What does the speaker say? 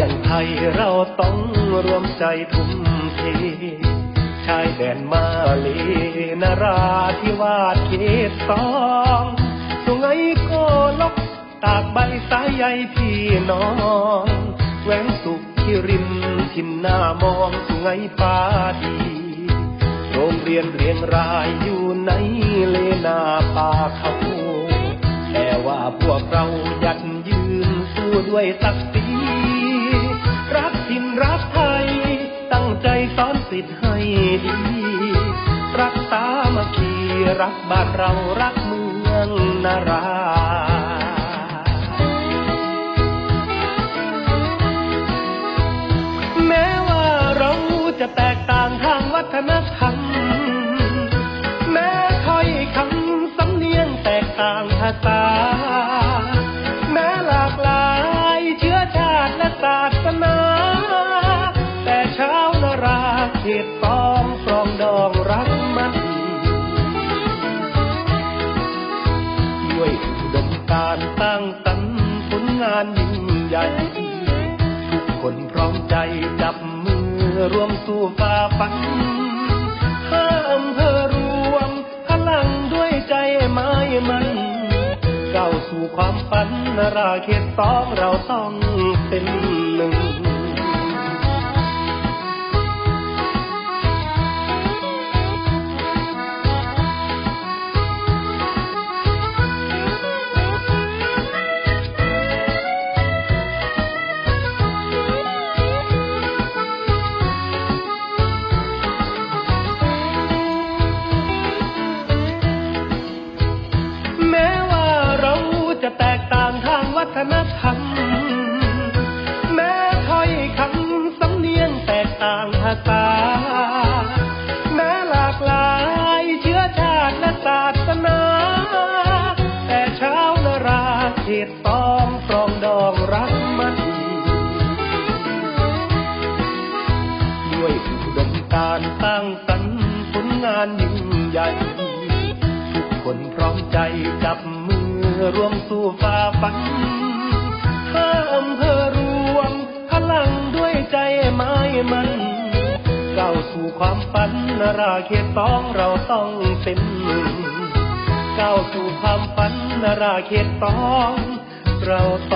ยงไทยเราต้องรวมใจทุ่มเทชายแดนมาเลนาราธิวาสเขตสองสุงไงโกลกตากใบสายใยพี่น้องแหวงสุขที่ริมทินหน้ามองสุงไงปาดีโรงเรียนเรียงรายอยู่ในเลนาป่าเขาแต่ว่าพวกเรายัดยืนสู้ ด้วยศักดิ์ศรีรักถิ่นรักไทย ตั้งใจสอนสิทธิ์ให้ดี รักสามัคคีรักบ้านเรารักเมืองนารา เขตตองปรองดองรักมันด้วยอุดมการตั้งสรรค์ผลงานยิ่งใหญ่ ทุกคนพร้อมใจจับมือร่วมสู้ฝ่าฟันห้าอำเภอรวมพลังด้วยใจไม้มันก้าวสู่ความฝันนาราเขตสองเราต้องเป็นหนึ่ง สร้างสรรค์ผลงานยิ่งใหญ่ ทุกคนพร้อมใจจับมือร่วมสู้ฝ่าฟันห้าอำเภอรวมพลังด้วยใจไม้มันก้าวสู่ความฝันนราเขตสองเราต้องเป็นหนึ่งก้าวสู่ความฝันนราเขตสองเราต้องเป็น